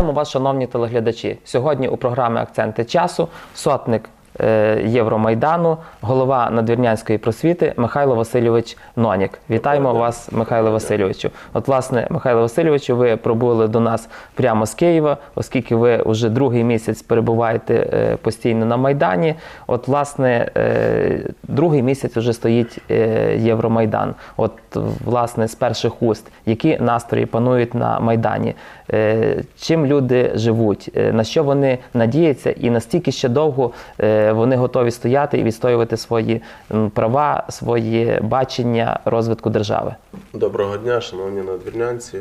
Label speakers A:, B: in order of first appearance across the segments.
A: Вітаємо вас, шановні телеглядачі. Сьогодні у програмі Акценти часу сотник Євромайдану, голова надвірнянської просвіти Михайло Васильович Нонік. Вітаємо вас, Михайло Васильовичу. От, власне, Михайло Васильовичу, ви пробули до нас прямо з Києва, оскільки ви вже другий місяць перебуваєте е, постійно на Майдані. От, власне, е, другий місяць вже стоїть е, Євромайдан. От, власне, з перших уст, які настрої панують на Майдані, Е, чим люди живуть, е, на що вони надіються, і настільки ще довго е, вони готові стояти і відстоювати свої права, свої бачення розвитку держави.
B: Доброго дня, шановні надвірнянці.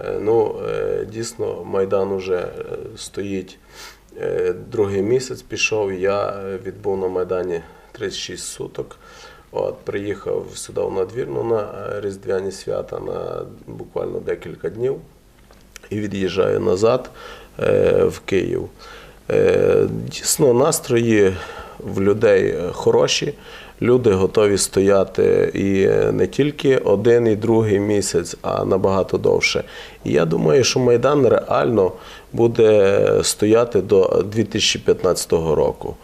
B: Е, Ну, е, дійсно, Майдан уже е, стоїть другий місяць пішов. Я відбув на Майдані 36 суток. От, приїхав сюди в надвірну на Різдвяні свята на буквально декілька днів і від'їжджаю назад в Київ. Е, Дійсно, настрої в людей хороші. Люди готові стояти і не тільки один і другий місяць, а набагато довше. І я думаю, що Майдан реально буде стояти до 2015 року.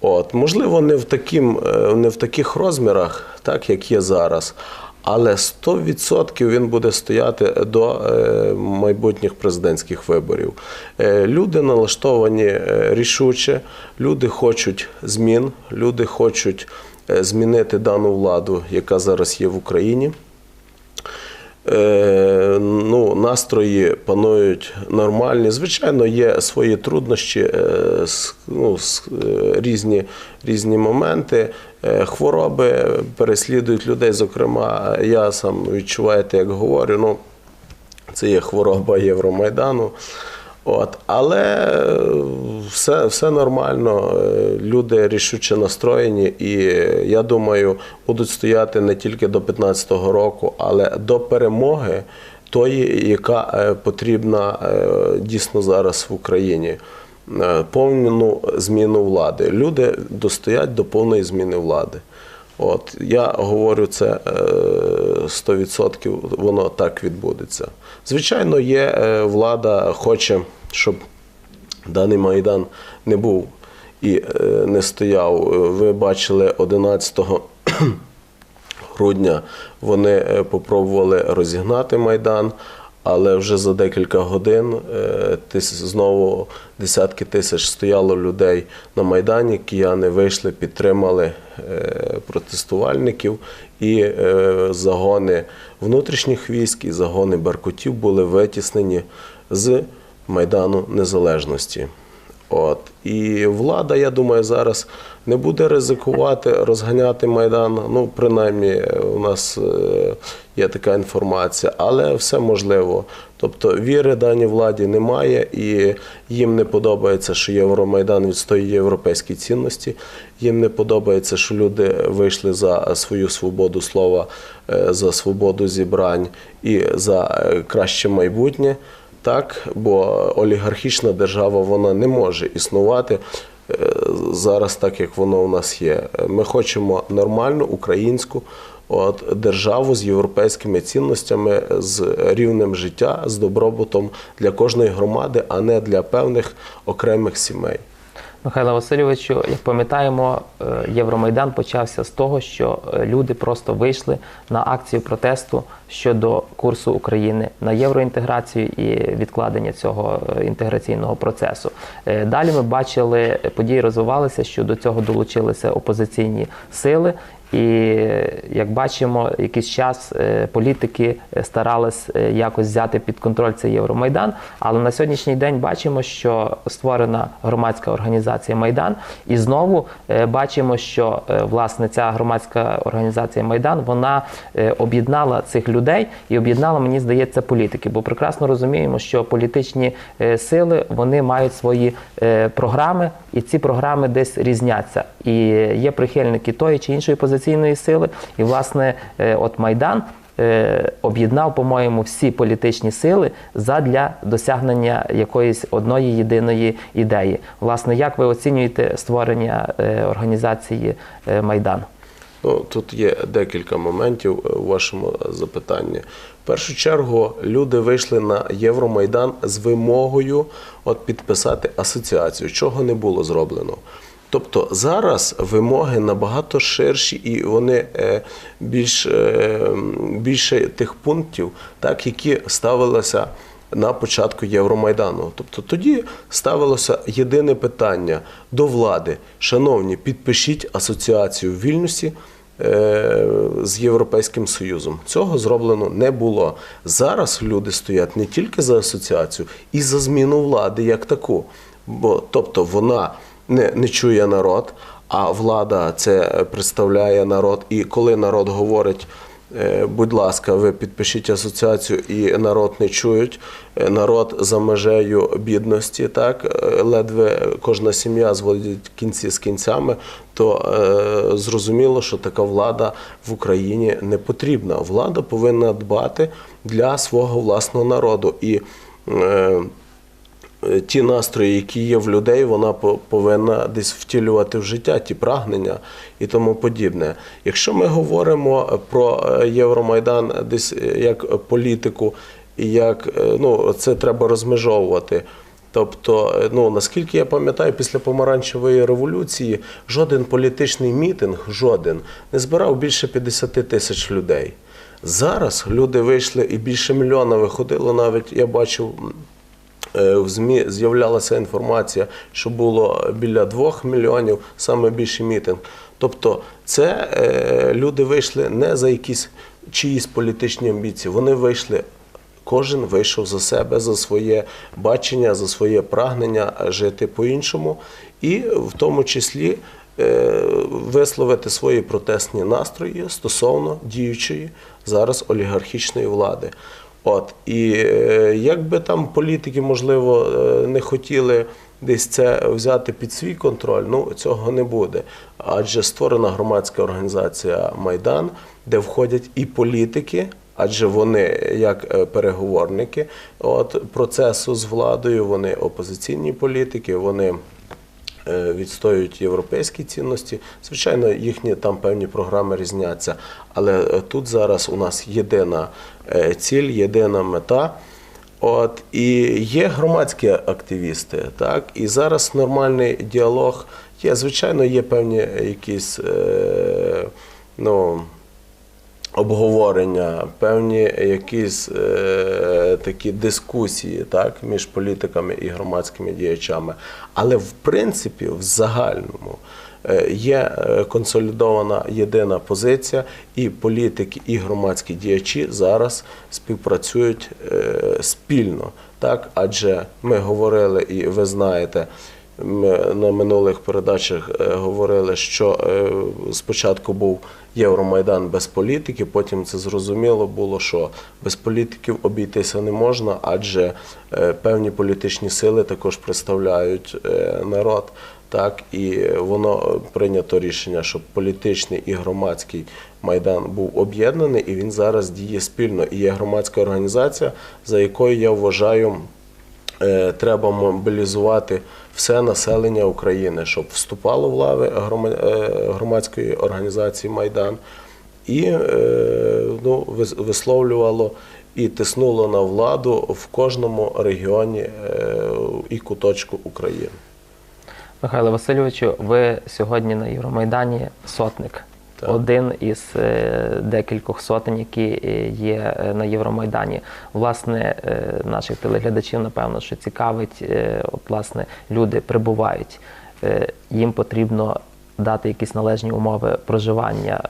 B: От, можливо, не в, таким, е, не в таких розмірах, так як є зараз, але 100% він буде стояти до е, майбутніх президентських виборів. Е, Люди налаштовані е, рішуче, люди хочуть змін, люди хочуть змінити дану владу, яка зараз є в Україні. Е, ну, настрої панують нормальні. Звичайно, є свої труднощі, е, ну, е, різні, різні моменти. Хвороби переслідують людей. Зокрема, я сам відчуваєте, як говорю, ну, це є хвороба Євромайдану. От, але е, все, все нормально, е, люди рішуче настроєні, і я думаю, будуть стояти не тільки до 2015 року, але до перемоги тої, яка е, потрібна дійсно зараз в Україні. Повну зміну влади. Люди достоять до повної зміни влади. От я говорю це 100% воно так відбудеться. Звичайно, є е, влада хоче, щоб даний майдан не був і е, не стояв. Ви бачили 11 грудня вони е, попробували розігнати майдан. Але вже за декілька годин е, знову десятки тисяч стояло людей на майдані. Кияни вийшли, підтримали е, протестувальників, і е, загони внутрішніх військ і загони беркутів були витіснені з майдану незалежності. От і влада, я думаю, зараз не буде ризикувати розганяти майдан. Ну, принаймні, у нас е, є така інформація, але все можливо. Тобто віри даній владі немає, і їм не подобається, що Євромайдан відстоює європейські цінності. Їм не подобається, що люди вийшли за свою свободу слова, е, за свободу зібрань і за е, краще майбутнє. Так, бо олігархічна держава вона не може існувати е, зараз, так як воно у нас є. Ми хочемо нормальну українську от, державу з європейськими цінностями, з рівнем життя, з добробутом для кожної громади, а не для певних окремих сімей.
A: Михайло Васильовичу, як пам'ятаємо, е, Євромайдан почався з того, що е, люди просто вийшли на акцію протесту щодо курсу України на євроінтеграцію і відкладення цього е, інтеграційного процесу. Далі ми бачили, події розвивалися, що до цього долучилися опозиційні сили. І як бачимо, якийсь час е, політики е, старались е, якось взяти під контроль цей Євромайдан. Але на сьогоднішній день бачимо, що створена громадська організація Майдан, і знову бачимо, що власне ця громадська організація Майдан вона об'єднала цих людей і об'єднала, мені здається, політики. Бо прекрасно розуміємо, що політичні сили вони мають свої програми, і ці програми десь різняться. І є прихильники тої чи іншої позиційної сили. І власне, е, от Майдан. е, Об'єднав, по-моєму, всі політичні сили задля досягнення якоїсь одної єдиної ідеї. Власне, як ви оцінюєте створення е, організації Майдан?
B: Ну, тут є декілька моментів у вашому запитанні. В першу чергу люди вийшли на Євромайдан з вимогою от, підписати асоціацію, чого не було зроблено. Тобто зараз вимоги набагато ширші і вони е, більш, е, більше тих пунктів, так, які ставилися на початку Євромайдану. Тобто тоді ставилося єдине питання до влади: шановні, підпишіть асоціацію в Вільнюсі. е, З Європейським Союзом цього зроблено не було. Зараз люди стоять не тільки за асоціацію, і за зміну влади як таку. Бо тобто вона не, не чує народ, а влада це представляє народ. І коли народ говорить, е, будь ласка, ви підпишіть асоціацію, і народ не чують, е, народ за межею бідності, так е, ледве кожна сім'я зводить кінці з кінцями, то зрозуміло, що така влада в Україні не потрібна. Влада повинна дбати для свого власного народу. І ті настрої, які є в людей, вона по- повинна десь втілювати в життя ті прагнення і тому подібне. Якщо ми говоримо про е, Євромайдан десь е, як політику, і як е, ну, це треба розмежовувати. Тобто, е, ну наскільки я пам'ятаю, після помаранчевої революції жоден політичний мітинг, жоден не збирав більше 50 тисяч людей. Зараз люди вийшли і більше мільйона виходило. Навіть я бачив Е, В ЗМІ з'являлася інформація, що було біля двох мільйонів, саме більший мітинг. Тобто, це е, люди вийшли не за якісь чиїсь політичні амбіції. Вони вийшли, кожен вийшов за себе, за своє бачення, за своє прагнення жити по-іншому, і в тому числі е, висловити свої протестні настрої стосовно діючої зараз олігархічної влади. От і е, якби там політики, можливо, е, не хотіли десь це взяти під свій контроль, ну цього не буде. Адже створена громадська організація Майдан, де входять і політики, адже вони як е, переговорники от процесу з владою, вони опозиційні політики, вони відстоюють європейські цінності. Звичайно, їхні там певні програми різняться. Але е, тут зараз у нас єдина е, ціль, єдина мета. От і є громадські активісти, так і зараз нормальний діалог є. Звичайно, є певні якісь е, ну обговорення, певні якісь е, такі дискусії так, між політиками і громадськими діячами. Але в принципі, в загальному е, є е, консолідована єдина позиція, і політики, і громадські діячі зараз співпрацюють е, спільно. Так, адже ми говорили, і ви знаєте, ми на минулих передачах е, говорили, що е, спочатку був Євромайдан без політики, потім це зрозуміло було, що без політиків обійтися не можна, адже е, певні політичні сили також представляють народ. Так, і воно прийнято рішення, щоб політичний і громадський майдан був об'єднаний, і він зараз діє спільно. І є громадська організація, за якою я вважаю, треба мобілізувати все населення України, щоб вступало в лави е, громадської організації Майдан і е, ну, вис- висловлювало і тиснуло на владу в кожному регіоні е, і куточку України.
A: Михайло Васильовичу, ви сьогодні на Євромайдані сотник. Один із е, декількох сотень, які е, є е, на Євромайдані. Власне, наших телеглядачів, напевно, що цікавить, от, власне, люди прибувають. Їм потрібно дати якісь належні умови проживання,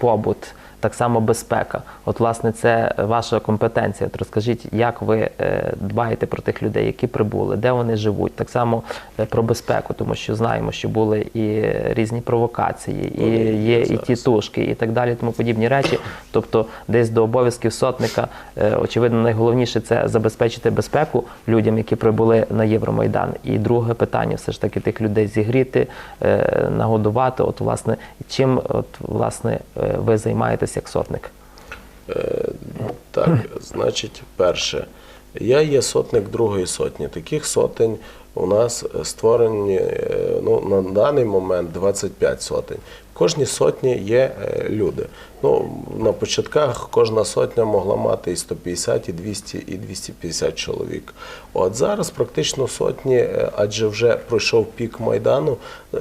A: побут, так само безпека. От, власне, це ваша компетенція. От розкажіть, як ви е, дбаєте про тих людей, які прибули, де вони живуть, так само е, про безпеку, тому що знаємо, що були і різні провокації, і є і
B: зараз.
A: тітушки, і так далі, тому подібні речі. Тобто, десь до обов'язків сотника, е, очевидно, найголовніше це забезпечити безпеку людям, які прибули на Євромайдан. І друге питання, все ж таки, тих людей зігріти, нагодувати. От, власне, чим от, власне, ви займаєтесь як сотник?
B: Е, Так, значить, перше, я є сотник другої сотні. Таких сотень у нас створені е, ну, на даний момент 25 сотень. В кожній сотні є е, люди. Ну, на початках кожна сотня могла мати і 150, і 200, і 250 чоловік. От зараз практично сотні, е, адже вже пройшов пік майдану,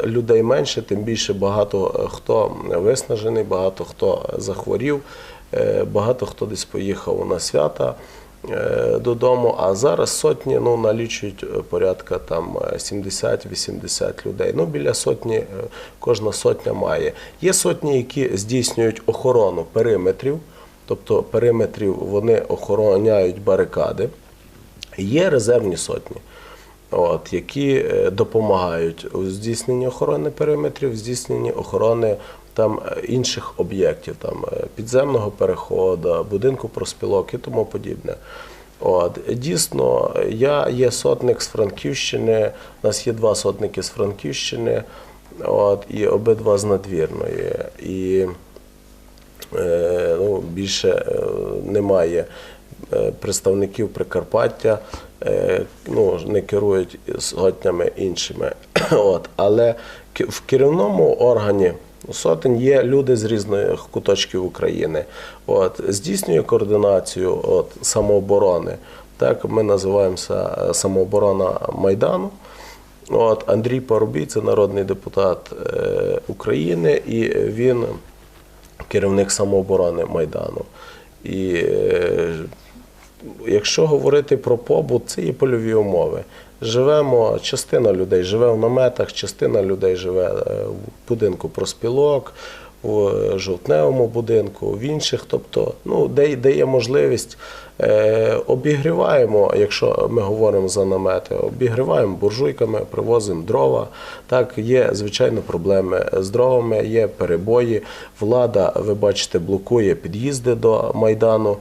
B: людей менше, тим більше багато хто виснажений, багато хто захворів, багато хто десь поїхав на свята додому. А зараз сотні ну, налічують е, порядка там е, 70-80 людей. Ну, біля сотні е, кожна сотня має. Є сотні, які здійснюють охорону периметрів, тобто периметрів вони охороняють барикади. Є резервні сотні, от, які е, допомагають у здійсненні охорони периметрів, здійсненні охорони там е, інших об'єктів, там е, підземного переходу, будинку проспілок і тому подібне. От, дійсно, я є сотник з Франківщини, у нас є два сотники з Франківщини, от, і обидва з надвірної. І е, ну, більше е, немає е, представників Прикарпаття, е, ну, не керують сотнями іншими. От. Але в керівному органі сотень є люди з різних куточків України. От. Здійснює координацію от, самооборони. Так, ми називаємося е, самооборона Майдану. От, Андрій Парубій це народний депутат е, України, і він керівник самооборони Майдану. І е, якщо говорити про побут, це є польові умови. Живемо, частина людей живе в наметах, частина людей живе е, в будинку проспілок, в жовтневому будинку, в інших. Тобто, ну, де, де є можливість, е, обігріваємо, якщо ми говоримо за намети, обігріваємо буржуйками, привозимо дрова. Так, є, звичайно, проблеми з дровами, є перебої. Влада, ви бачите, блокує під'їзди до Майдану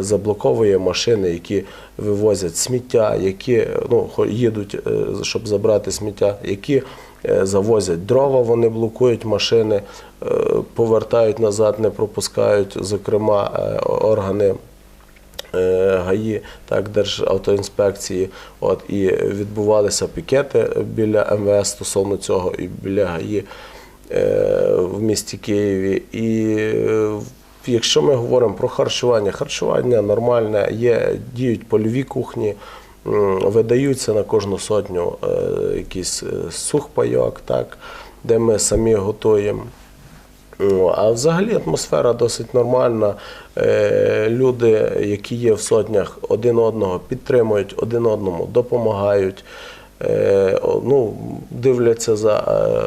B: заблоковує машини, які вивозять сміття, які ну, їдуть, е, щоб забрати сміття, які е, завозять дрова, вони блокують машини, е, повертають назад, не пропускають, зокрема, е, органи. е, ГАІ, так, Державтоінспекції, от, і відбувалися пікети біля МВС стосовно цього і біля ГАІ е, в місті Києві. І е, якщо ми говоримо про харчування, харчування нормальне, є, діють польові кухні, видаються на кожну сотню е, якийсь е, сухпайок, так, де ми самі готуємо. А взагалі атмосфера досить нормальна. Е, Люди, які є в сотнях, один одного підтримують, один одному допомагають, ну, дивляться за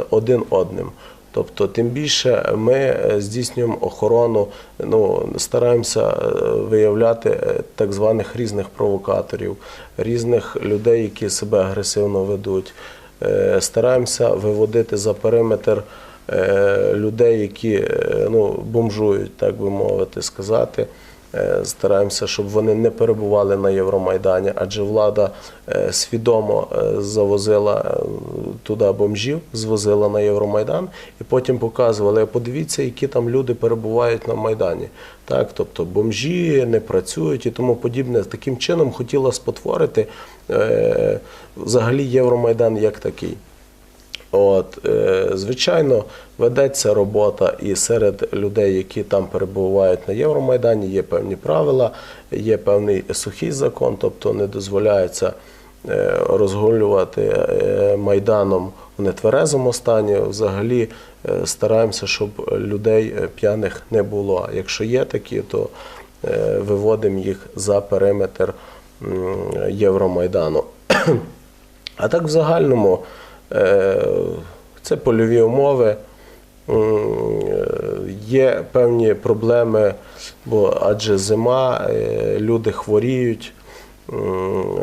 B: один одним. Тобто, тим більше ми е, здійснюємо охорону, ну, стараємося е, виявляти е, так званих різних провокаторів, різних людей, які себе агресивно ведуть. Стараємося виводити за периметр людей, які ну, бомжують, так би мовити, сказати. Е, Стараємося, щоб вони не перебували на Євромайдані, адже влада е, свідомо е, завозила туди бомжів, звозила на Євромайдан і потім показували, подивіться, які там люди перебувають на Майдані. Так, тобто бомжі не працюють і тому подібне. Таким чином хотіла спотворити взагалі Євромайдан як такий. От, е, звичайно, ведеться робота і серед людей, які там перебувають на Євромайдані, є певні правила, є певний сухий закон, тобто не дозволяється е, розгулювати е, майданом в нетверезому стані. Взагалі стараємося, щоб людей п'яних не було. Якщо є такі, то виводимо їх за периметр Євромайдану. А так в загальному це польові умови. Е, Є певні проблеми, бо адже зима, е, люди хворіють.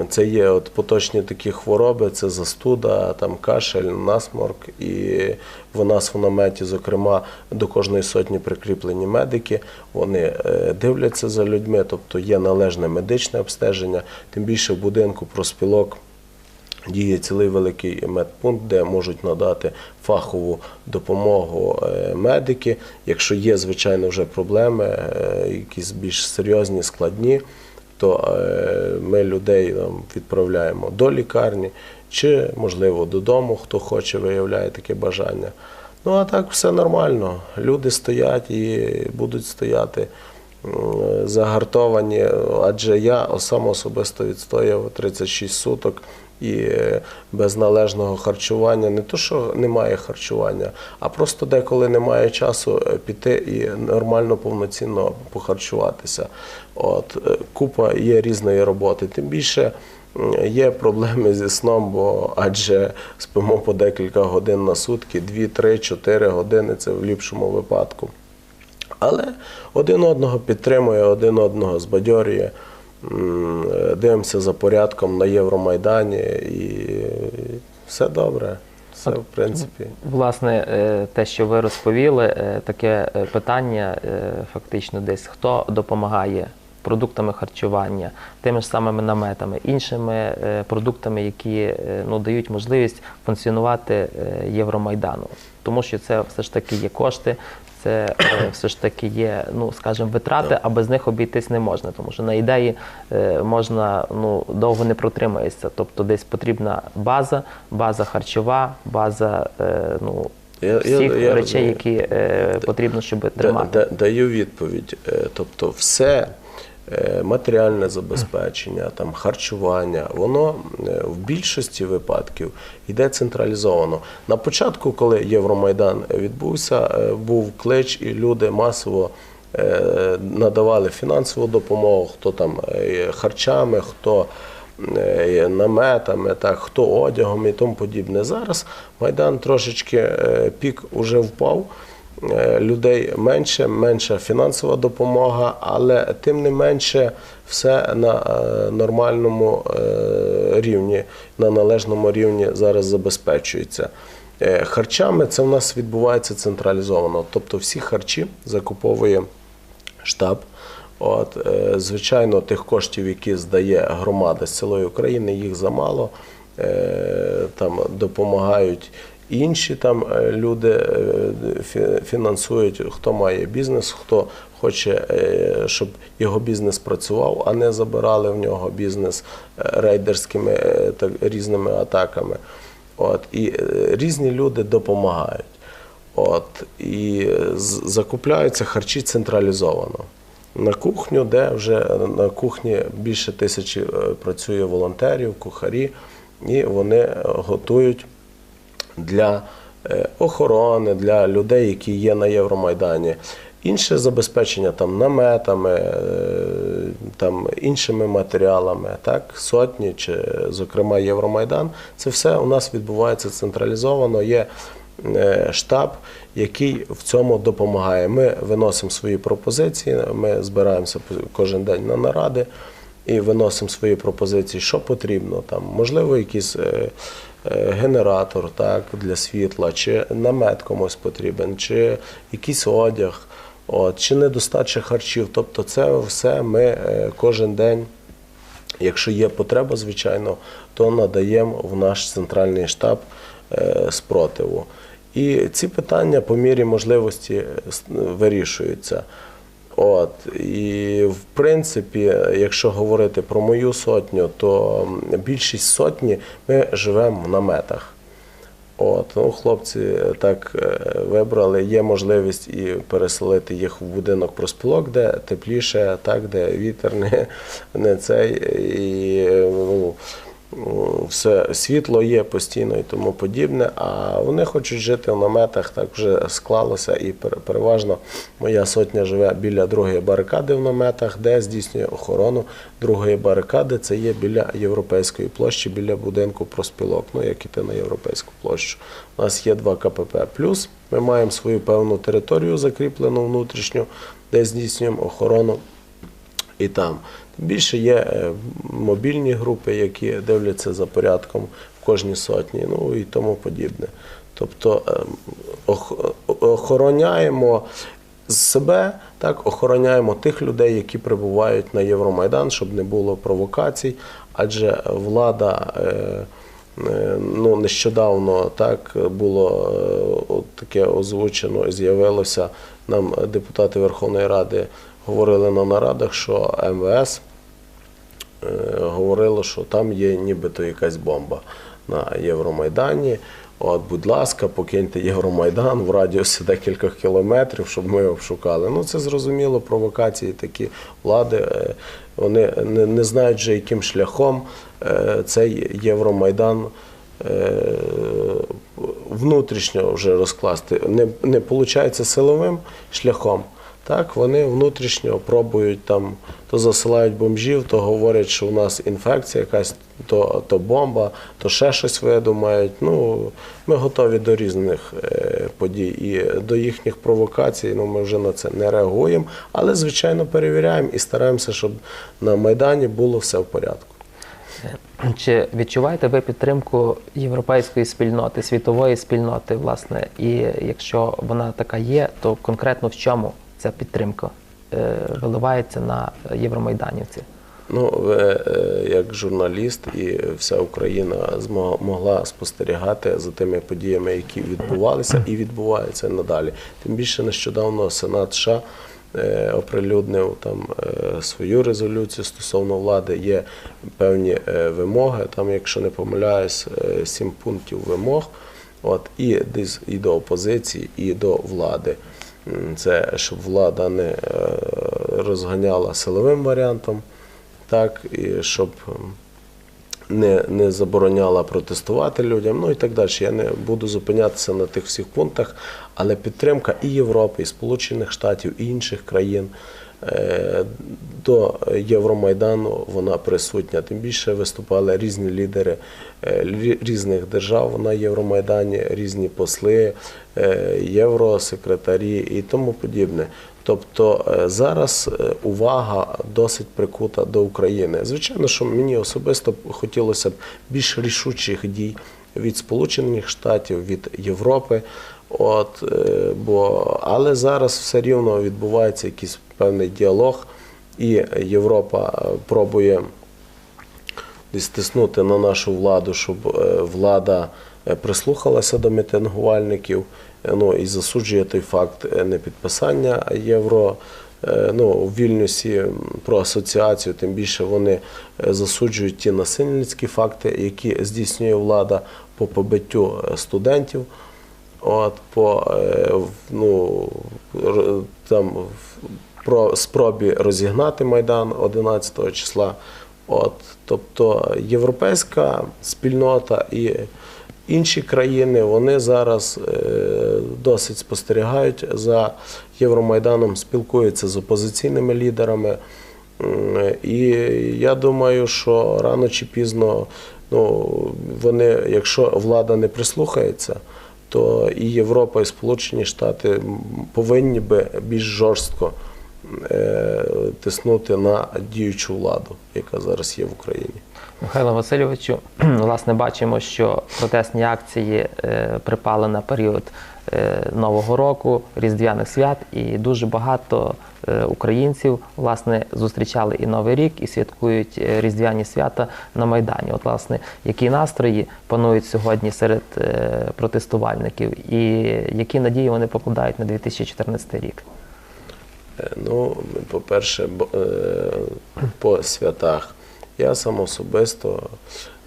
B: Це є от поточні такі хвороби, це застуда, там кашель, насморк. І в нас в наметі, зокрема, до кожної сотні прикріплені медики. Вони е, дивляться за людьми, тобто є належне медичне обстеження, тим більше в будинку проспілок. Діє цілий великий медпункт, де можуть надати фахову допомогу е, медики. Якщо є, звичайно, вже проблеми, е, якісь більш серйозні, складні, то е, ми людей відправляємо до лікарні чи, можливо, додому, хто хоче, виявляє таке бажання. Ну а так все нормально. Люди стоять і будуть стояти загартовані, адже я сам особисто відстояв 36 суток і без належного харчування. Не то, що немає харчування, а просто деколи немає часу е, піти і нормально повноцінно похарчуватися. От е, купа є різної роботи. Тим більше. Є проблеми зі сном, бо адже спимо по декілька годин на сутки, 2, 3, 4 години це в ліпшому випадку. Але один одного підтримує, один одного збадьорює. Дивимося за порядком на Євромайдані і все добре. Все, в принципі.
A: Власне, е, те, що ви розповіли, е, таке е, питання, фактично, десь хто допомагає продуктами харчування, тими ж самими наметами, іншими продуктами, які ну, дають можливість функціонувати Євромайдану. Тому що це все ж таки є кошти, це е, все ж таки є, ну скажімо, витрати, а без них обійтись не можна, тому що на ідеї е, можна ну довго не протримаєшся. Тобто десь потрібна база, база харчова, база е, ну
B: Я-
A: всіх
B: я
A: речей,
B: я,
A: які е, потрібно, щоб тримати.
B: да- Даю відповідь. Тобто, все матеріальне забезпечення, там харчування, воно е, в більшості випадків йде централізовано. На початку, коли Євромайдан відбувся, е, був клич, і люди масово. е, Надавали фінансову допомогу, хто там е, харчами, хто е, наметами, так, хто одягом і тому подібне. Зараз Майдан трошечки е, пік уже впав. Е, Людей менше, менша фінансова допомога, але тим не менше все на е, нормальному е, рівні, на належному рівні зараз забезпечується. Харчами це в нас відбувається централізовано. Тобто всі харчі закуповує штаб. От, звичайно, тих коштів, які здає громада з цілої України, їх замало. Там допомагають інші там е, люди, е, фінансують, хто має бізнес, хто хоче, е, щоб його бізнес працював, а не забирали в нього бізнес рейдерськими так, різними атаками. От, і різні люди допомагають. От, і закупляються харчі централізовано. На кухню, де вже на кухні більше тисячі працює волонтерів, кухарі, і вони готують для е, охорони, для людей, які є на Євромайдані. Інше забезпечення там наметами, е, там іншими матеріалами, так, сотні чи, зокрема, Євромайдан. Це все у нас відбувається централізовано. Є е, штаб, який в цьому допомагає. Ми виносимо свої пропозиції, ми збираємося кожен день на наради і виносимо свої пропозиції, що потрібно. Там, можливо, якийсь е, е, генератор так, для світла, чи намет комусь потрібен, чи якийсь одяг, от, чи недостача харчів. Тобто, це все ми е, кожен день. Якщо є потреба, звичайно, то надаємо в наш центральний штаб спротиву. І ці питання по мірі можливості вирішуються. От, і в принципі, якщо говорити про мою сотню, то більшість сотні ми живемо в наметах. От, ну, хлопці так е, вибрали, є можливість і переселити їх в будинок проспілок, де тепліше, так, де вітер не, не цей, і ну, все світло є постійно і тому подібне. А вони хочуть жити в наметах, так вже склалося, і переважно моя сотня живе біля другої барикади в наметах, де здійснює охорону другої барикади. Це є біля європейської площі, біля будинку проспілок. Ну як іти на європейську площу. У нас є два КПП. Плюс ми маємо свою певну територію закріплену внутрішню, де здійснюємо охорону і там. Більше є е, мобільні групи, які дивляться за порядком в кожній сотні, ну і тому подібне. Тобто е, охороняємо себе, так, охороняємо тих людей, які прибувають на Євромайдан, щоб не було провокацій, адже влада. е, Е, Ну, нещодавно так було от таке озвучено, з'явилося нам депутати Верховної Ради говорили на нарадах, що МВС говорило, що там є нібито якась бомба на Євромайдані. От, будь ласка, покиньте Євромайдан в радіусі декількох кілометрів, щоб ми обшукали. Ну, це зрозуміло, провокації такі влади. е, Вони не, знають вже, яким шляхом е, цей Євромайдан е, внутрішньо вже розкласти. Не, не виходить силовим шляхом. Так, вони внутрішньо пробують там, то засилають бомжів, то говорять, що у нас інфекція якась, то, то бомба, то ще щось видумають. Ну, ми готові до різних е, подій і до їхніх провокацій. Ну, ми вже на це не реагуємо, але звичайно перевіряємо і стараємося, щоб на Майдані було все в порядку.
A: Чи відчуваєте ви підтримку європейської спільноти, світової спільноти, власне, і якщо вона така є, то конкретно в чому ця підтримка е, виливається на євромайданівців?
B: Ну, ви е, як журналіст і вся Україна могла спостерігати за тими подіями, які відбувалися і відбуваються надалі. Тим більше нещодавно Сенат США е, оприлюднив там свою резолюцію стосовно влади. Є певні вимоги. Там, якщо не помиляюсь, сім пунктів вимог. От і десь і до опозиції, і до влади. Це щоб влада не е, розганяла силовим варіантом так, і щоб не, не забороняла протестувати людям, ну і так далі. Я не буду зупинятися на тих всіх пунктах, але підтримка і Європи, і Сполучених Штатів, і інших країн до Євромайдану вона присутня. Тим більше виступали різні лідери е, різних держав на Євромайдані, різні посли, е, євросекретарі і тому подібне. Тобто е, зараз е, увага досить прикута до України. Звичайно, що мені особисто хотілося б більш рішучих дій від Сполучених Штатів, від Європи. От, е, бо, але зараз все рівно відбувається якийсь певний діалог, і Європа е, пробує десь тиснути на нашу владу, щоб е, влада е, прислухалася до мітингувальників, ну і засуджує той факт непідписання євро. Ну, у Вільнюсі про асоціацію, тим більше вони засуджують ті насильницькі факти, які здійснює влада по побиттю студентів. От по ну, там про спробі розігнати Майдан 11 числа. От, тобто європейська спільнота і інші країни вони зараз е, досить спостерігають за Євромайданом, спілкуються з опозиційними лідерами. І я думаю, що рано чи пізно ну, вони, якщо влада не прислухається, то і Європа, і Сполучені Штати повинні би більш жорстко тиснути на діючу владу, яка зараз є в Україні.
A: Михайло Васильовичу, власне, бачимо, що протестні акції е, припали на період е, Нового року, Різдвяних свят, і дуже багато е, українців власне зустрічали і Новий рік, і святкують е, різдвяні свята на Майдані. От, власне, які настрої панують сьогодні серед е, протестувальників, і які надії вони покладають на 2014 рік?
B: Е, Ну, по-перше, е, по святах. Я сам особисто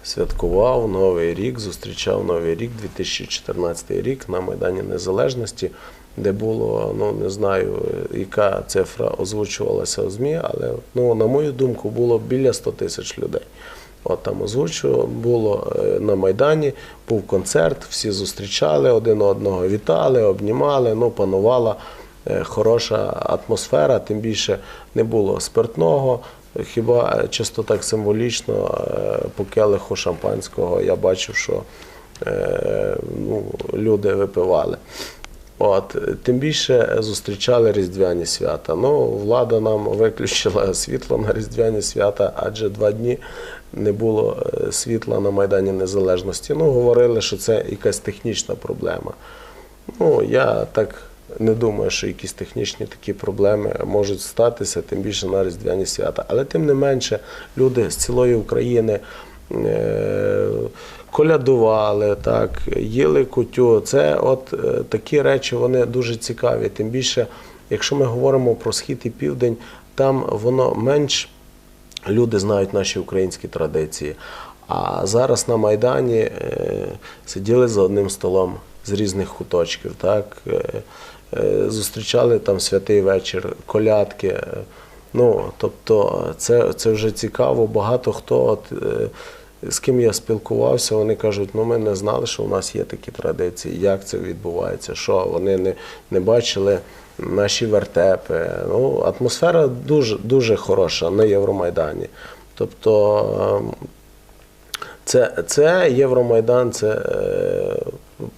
B: святкував Новий рік, зустрічав Новий рік, 2014 рік на Майдані Незалежності, де було, ну не знаю, яка цифра озвучувалася у ЗМІ, але ну, на мою думку, було біля 100 тисяч людей. От там озвучувало було е, на Майдані, був концерт, всі зустрічали один одного, вітали, обнімали, ну, панувала хороша атмосфера, тим більше не було спиртного. Хіба чисто так символічно е, по келиху шампанського я бачив, що е, ну, люди випивали. От, тим більше зустрічали різдвяні свята. Ну, влада нам виключила світло на різдвяні свята, адже два дні не було е, світла на Майдані Незалежності. Ну, говорили, що це якась технічна проблема. Ну, я так не думаю, що якісь технічні такі проблеми можуть статися, тим більше на різдвяні свята. Але тим не менше, люди з цілої України. е, Колядували, так, їли кутю. Це от е, такі речі вони дуже цікаві. Тим більше, якщо ми говоримо про схід і південь, там воно менш люди знають наші українські традиції. А зараз на Майдані е, сиділи за одним столом з різних куточків, так? Е, зустрічали там святий вечір, колядки. е, Ну, тобто, це, це вже цікаво. Багато хто, от, е, з ким я спілкувався, вони кажуть, ну ми не знали, що у нас є такі традиції, як це відбувається, що вони не, не бачили наші вертепи. Ну, атмосфера дуже, дуже хороша на Євромайдані. Тобто ем, це, це Євромайдан, це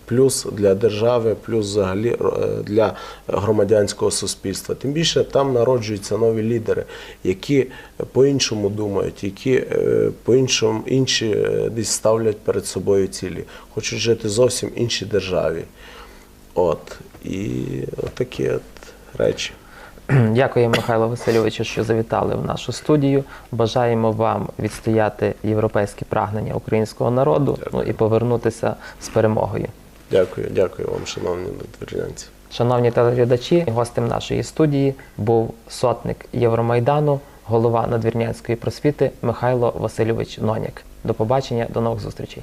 B: плюс для держави, плюс взагалі е, для громадянського суспільства. Тим більше там народжуються нові лідери, які по-іншому думають, які е, по-іншому інші е, десь ставлять перед собою цілі, хочуть жити зовсім іншій державі. От. І такі от речі.
A: Дякую, Михайло Васильовичу, що завітали в нашу студію. Бажаємо вам відстояти європейські прагнення українського народу ну, і повернутися з перемогою.
B: Дякую, дякую вам, шановні надвірнянці.
A: Шановні телеглядачі, гостем нашої студії був сотник Євромайдану, голова надвірнянської просвіти Михайло Васильович Ноняк. До побачення, до нових зустрічей.